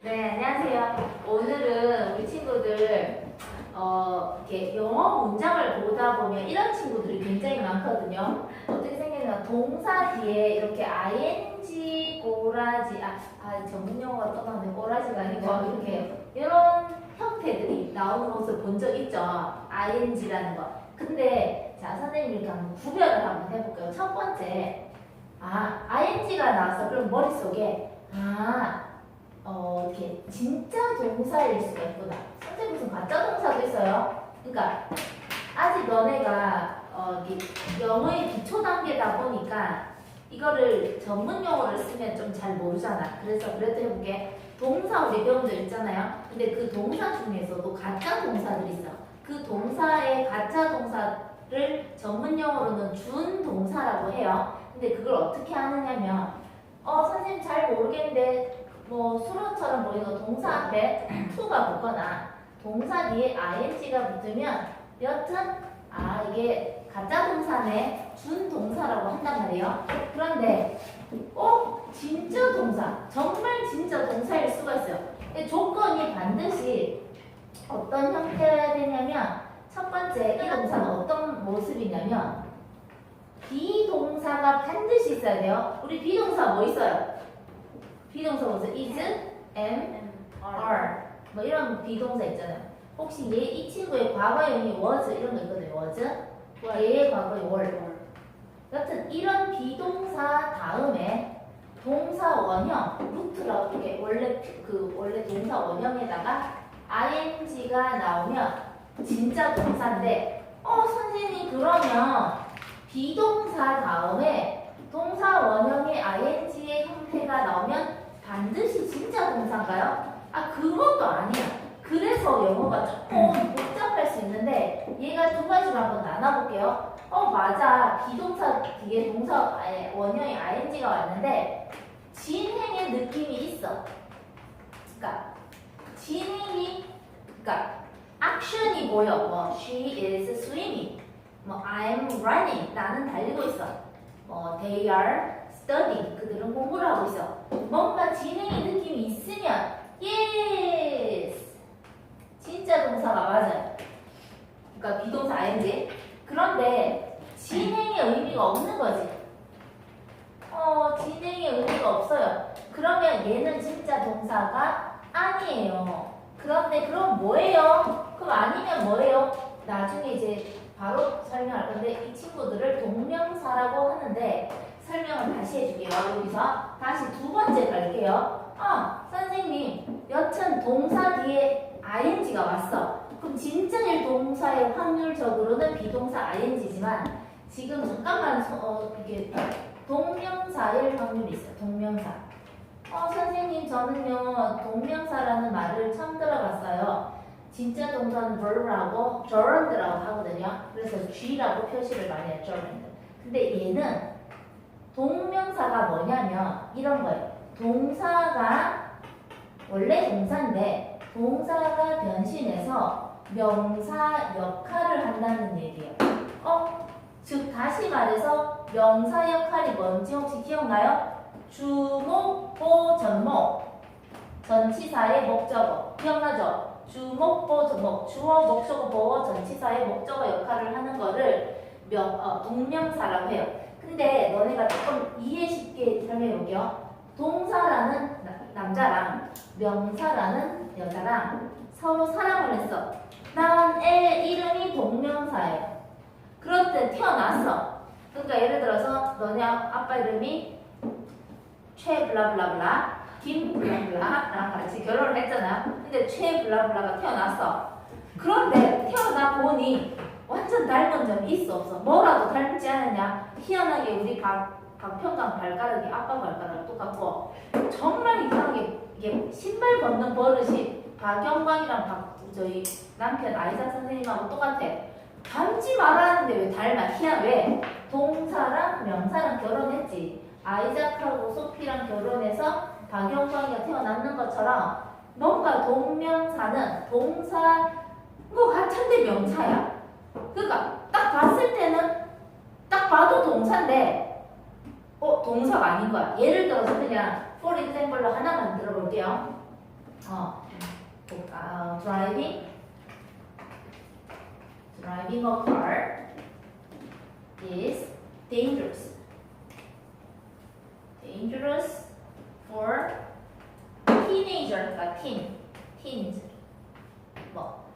네, 안녕하세요. 오늘은 우리 친구들 어, 이렇게 영어 문장을 보다 보면 이런 친구들이 굉장히 많거든요. 어떻게 생겼냐? 동사 뒤에 이렇게 ing, 꼬라지, 아, 아 전문 용어가 떠나는데 꼬라지가 아니고 이렇게 이런 형태들이 나오는 것을 본 적 있죠? ing라는 거. 근데 자 선생님 이렇게 한번 구별을 한번 해볼게요. 첫 번째, 아 ing가 나왔어. 그럼 머릿속에 아 어, 이렇게 진짜 동사일 수가 있구나. 선생님 무슨 가짜 동사도 있어요. 그러니까 아직 너네가 어, 영어의 기초 단계다 보니까 이거를 전문 용어를 쓰면 좀 잘 모르잖아. 그래서 그래도 해볼게. 동사 우리 배운 적 있잖아요. 근데 그 동사 중에서도 가짜 동사들이 있어. 그 동사의 가짜 동사를 전문 용어로는 준 동사라고 해요. 근데 그걸 어떻게 하느냐면 어 선생님 잘 모르겠는데 뭐 수로처럼 보이는 동사 앞에 to가 붙거나 동사 뒤에 ing가 붙으면 여튼 아 이게 가짜 동사네 준 동사라고 한단 말이에요. 그런데 어 진짜 동사 정말 진짜 동사일 수가 있어요. 조건이 반드시 어떤 형태가 되냐면 첫 번째 이 동사는 어떤 모습이냐면 비동사가 반드시 있어야 돼요. 우리 비동사 뭐 있어요? 비동사 뭐죠? is, am, are 뭐 이런 비동사 있잖아요. 혹시 얘 이 친구의 과거형이 was 이런 거 있거든요. was 얘의 과거의 were. 여튼 이런 비동사 다음에 동사 원형 루트라고 이렇게 원래 그 원래 동사 원형에다가 ing가 나오면 진짜 동사인데 어 선생님 그러면 비동사 다음에 동사 원형의 ing의 형태가 나오면 반드시 진짜 동사인가요? 아 그것도 아니야. 그래서 영어가 조금 복잡할 수 있는데 얘가 두 가지로 한번 나눠볼게요. 어 맞아 비동사 뒤에 동사 아예 원형의 ing가 왔는데 진행의 느낌이 있어. 그러니까 진행이 그러니까 액션이 보여. 뭐 she is swimming. 뭐 I'm running. 나는 달리고 있어. 뭐 they are studying. 그들은 공부를 하고 있어. 뭔가 진행의 느낌이 있으면 yes. 진짜 동사가 맞아요. 그러니까 비동사 ing. 그런데 진행의 의미가 없는 거지. 어, 진행의 의미가 없어요. 그러면 얘는 진짜 동사가 아니에요. 그런데 그럼 뭐예요? 그럼 아니면 뭐예요? 나중에 이제 바로 설명할 건데 이 친구들을 동명사라고 하는데 설명을 다시 해줄게요. 여기서 다시 두 번째 갈게요. 아, 선생님, 여튼 동사 뒤에 ing가 왔어. 그럼 진짜일 동사의 확률적으로는 비동사 ing지만 지금 잠깐만 서- 어, 이게 동명사일 확률이 있어요. 동명사. 어, 선생님, 저는요, 동명사라는 말을 처음 들어봤어요. 진짜 동사는 verb라고 gerund라고 하거든요. 그래서 G라고 표시를 많이 해요, gerund. 근데 얘는 동명사가 뭐냐면 이런 거예요. 동사가 원래 동사인데 동사가 변신해서 명사 역할을 한다는 얘기예요. 어? 즉 다시 말해서 명사 역할이 뭔지 혹시 기억나요? 주목, 보, 전목 전치사의 목적어 기억나죠? 주목, 보, 전목 주어, 목적어, 보어, 전치사의 목적어 역할을 하는 거를 명, 어, 동명사라고 해요. 근데 너네가 조금 이해 쉽게 설명해 볼게요. 동사라는 나- 남자랑 명사라는 여자랑 서로 사랑을 했어. 난애 이름이 동명사예요. 그럴 때 태어났어. 그러니까 예를 들어서 너네 아- 아빠 이름이 최 블라블라블라 김 블라블라랑 같이 결혼을 했잖아. 근데 최 블라블라가 태어났어. 그런데 태어나 보니 완전 닮은 점이 있어 없어? 뭐라도 닮지 않느냐? 희한하게 우리 박 박평강 발가락이 아빠 발가락 똑같고 정말 이상하게 이게 신발 벗는 버릇이 박영광이랑 박 저희 남편 아이사 선생님하고 똑같아. 닮지 말았는데 왜 닮아? 희한 왜? 동사랑 명사랑 결혼했지. 아이작하고 소피랑 결혼해서 박영광이가 태어났는 것처럼 뭔가 동명사는 동사 뭐 같은데 명사야. 그러니까 딱 봤을 때는 딱 봐도 동사인데 어 동사가 아닌 거야. 예를 들어서 그냥 for example로 하나 만 들어 볼게요. 어, 볼까? 어, driving, driving a car is dangerous. dangerous for teenager가 teen, teens. 뭐,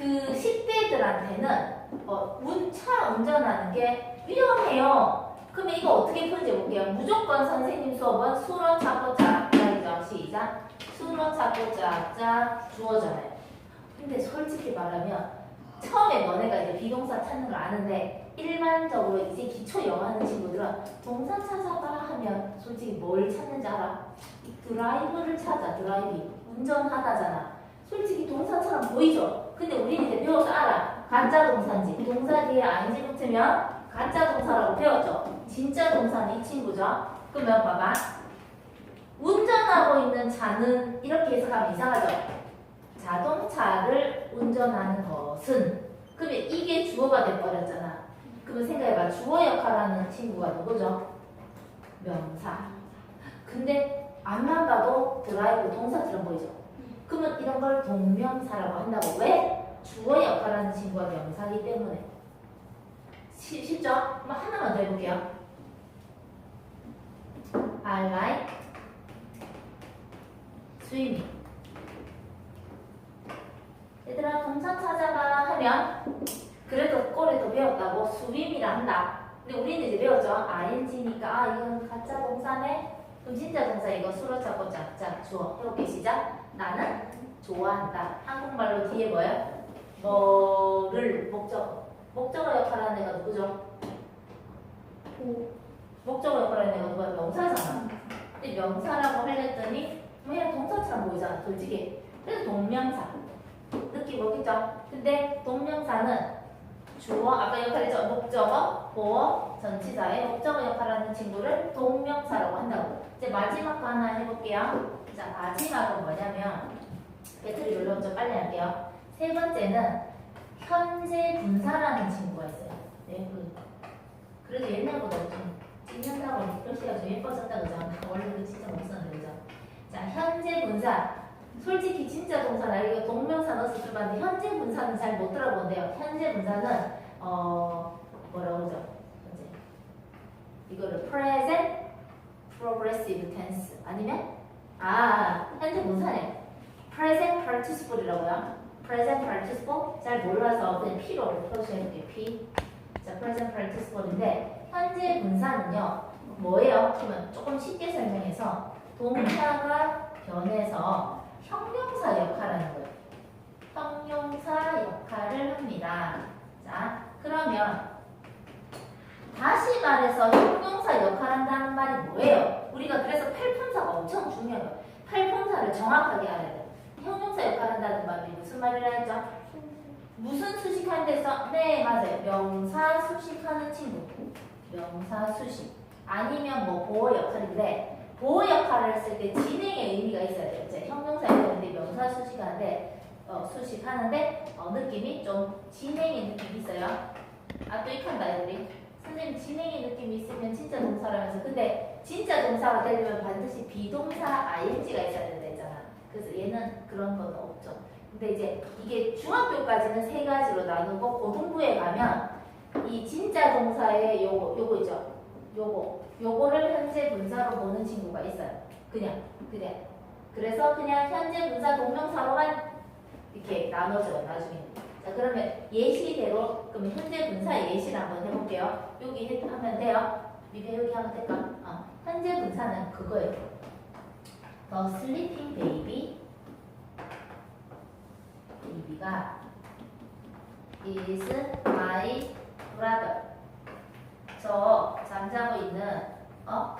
그 10대들한테는 어, 운, 차 운전하는 게 위험해요. 그러면 이거 어떻게 풀지 볼게요. 무조건 선생님 수업은 수로 찾고 짝짝이죠. 시작. 수로 찾고 짝짝 주어잖아요. 근데 솔직히 말하면 처음에 너네가 이제 비동사 찾는 걸 아는데 일반적으로 이제 기초 영어 하는 친구들은 동사 찾아봐 하면 솔직히 뭘 찾는지 알아? 이 드라이브를 찾아 드라이브 운전하다잖아 솔직히 동사처럼 보이죠? 근데 우리는 이제 배워서 알아 가짜 동사인지 동사 뒤에 ing 붙으면 가짜 동사라고 배웠죠 진짜 동사는 이 친구죠 그러면 봐봐 운전하고 있는 차는 이렇게 해석하면 이상하죠 자동차를 운전하는 것은 그러면 이게 주어가 돼버렸잖아 그러면 생각해봐. 주어 역할하는 친구가 누구죠? 명사. 근데 앞만 봐도 드라이브 동사처럼 보이죠? 그러면 이런 걸 동명사라고 한다고. 왜? 주어 역할하는 친구가 명사기 때문에. 쉽- 쉽죠? 그럼 하나만 더 해볼게요. I like swimming. 얘들아 동사 찾아봐 하면 그래도 꼬리도 배웠다고 수빔이라 한다. 근데 우리는 이제 배웠죠. ing니까 아 이건 가짜 동사네. 진짜 동사 이거 수로 찾고 짝짝 주어. 해볼게 시작. 나는 좋아한다. 한국말로 뒤에 뭐야? 뭐를 목적 목적어 역할하는 애가 누구죠? 목적어 역할하는 애가 누가 명사잖아. 근데 명사라고 하랬더니 그냥 동사처럼 보이잖아. 솔직히. 그래서 동명사. 느낌 오겠죠? 근데 동명사는 주어, 아까 역할이죠. 목적어, 보어, 전치사의 목적어 역할하는 친구를 동명사라고 한다고. 이제 마지막 거 하나 해볼게요. 자, 마지막은 뭐냐면, 배터리 물론 좀 빨리 할게요. 세 번째는 현재 분사라는 친구가 있어요. 네, 그, 그래도 옛날보다 좀 찍는다고 글씨가 좀 예뻐졌다 그죠? 원래 그 진짜 못 썼는데 그죠? 자, 현재 분사. 솔직히 진짜 동사나 이거 동명사 넣었을 줄 봤는데 현재 분사는 잘 못 들어본대요. 현재 분사는 어 뭐라고 그러죠? 현재 이거를 present progressive tense 아니면 아 현재 분사네. present participle이라고요. present participle 잘 몰라서 그냥 P로 표시해볼게요. P. 자, present participle인데 현재 분사는요 뭐예요? 그러면 조금 쉽게 설명해서 동사가 변해서 형용사 역할하는 거예요. 형용사 역할을 합니다. 자, 그러면 다시 말해서 형용사 역할한다는 말이 뭐예요? 우리가 그래서 팔품사가 엄청 중요해요. 팔품사를 정확하게 알아야 돼요. 형용사 역할한다는 말이 무슨 말이라 했죠? 무슨 수식하는 데서? 네, 맞아요. 명사 수식하는 친구. 명사 수식. 아니면 뭐 보호 역할인데 보호 역할을 했을 때 진행의 의미가 있어야 돼요. 이제 형용사 하는데 어, 느낌이 좀 진행의 느낌이 있어요. 아, 또 익한다, 애들이. 선생님, 진행의 느낌이 있으면 진짜 동사라면서. 근데 진짜 동사가 되려면 반드시 비동사 ing가 있어야 된다 했잖아. 그래서 얘는 그런 건 없죠. 근데 이제 이게 중학교까지는 세 가지로 나누고 고등부에 가면 이 진짜 동사의 요거, 요거 있죠. 요거, 요거를 현재 분사로 보는 친구가 있어요. 그냥, 그냥. 그래서 그냥 현재 분사 동명사로만 이렇게 나눠져요, 나중에. 자, 그러면 예시대로, 그럼 현재 분사 예시를 한번 해볼게요. 여기 해- 하면 돼요. 밑에 여기 하면 될까? 어, 현재 분사는 그거예요. The sleeping baby. baby가 is my brother. 저 잠자고 있는 어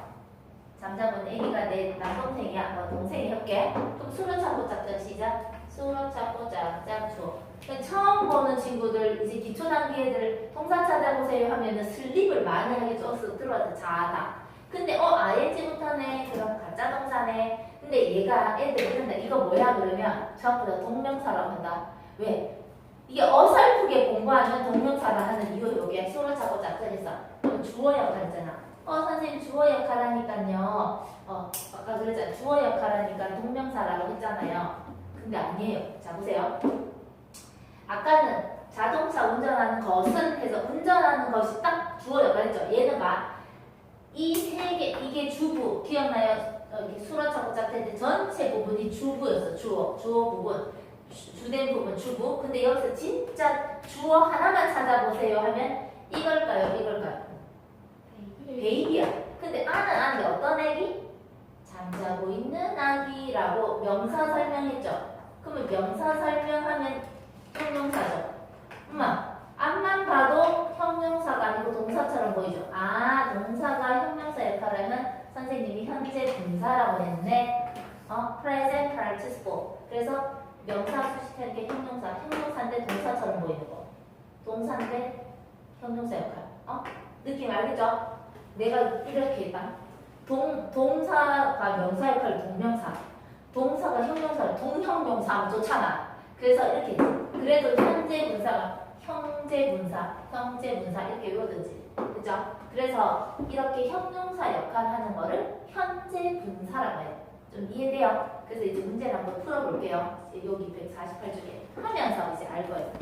잠자고 있는 애기가 내 남동생이야. 뭐 동생이 할게. 그럼 수로 찾고 짝짝 시작. 수로 찾고 짝짝 줘. 그러니까 처음 보는 친구들 이제 기초 단계 애들 동사 찾아보세요 하면은 슬립을 많이 하게 쪄서 들어와서 자다. 근데 어 ing부터네 그럼 가짜 동사네. 근데 얘가 애들이 한다. 이거 뭐야 그러면 전부 다 동명사라고 한다. 왜? 이게 어설프게 공부하면 동명사를 하는 이유 여기에 수로 찾고. 그럼 주어 역할이잖아. 어 선생님 주어 역할 하니까요. 어 아까 그래 그랬잖아요. 주어 역할 하니까 동명사라고 했잖아요. 근데 아니에요. 자 보세요. 아까는 자동차 운전하는 것은 해서 운전하는 것이 딱 주어 역할했죠. 얘는 봐. 이세 개, 이게 주부. 기억나요? 어, 이렇게 수로차고 짝텐데 전체 부분이 주부였어. 주어. 주어 부분. 주- 주된 부분 주부. 근데 여기서 진짜 주어 하나만 찾아보세요 하면 이걸까요? 이걸까요? 베이비야. 근데 아는 아는데 어떤 애기? 잠자고 있는 아기라고 명사 설명했죠. 그러면 명사 설명하면 형용사죠. 엄마, 앞만 봐도 형용사가 아니고 동사처럼 보이죠. 아, 동사가 형용사 역할을 하면 선생님이 현재 분사라고 했네. 어, present participle. 그래서 명사 수식할 게 형용사, 형용사인데 동사처럼 보이는 거. 동사인데 형용사 역할. 어? 느낌 알겠죠? 내가 이렇게 했다. 동, 동사가 명사 역할 동명사. 동사가 형용사, 동형용사 하면 좋잖아. 그래서 이렇게 그래도 현재 분사가 형제 분사, 형제 분사 이렇게 외워두지. 그죠? 그래서 이렇게 형용사 역할 하는 거를 현재 분사라고 해요. 좀 이해돼요? 그래서 이제 문제를 한번 풀어볼게요. 여기 148쪽에 하면서 이제 알 거예요.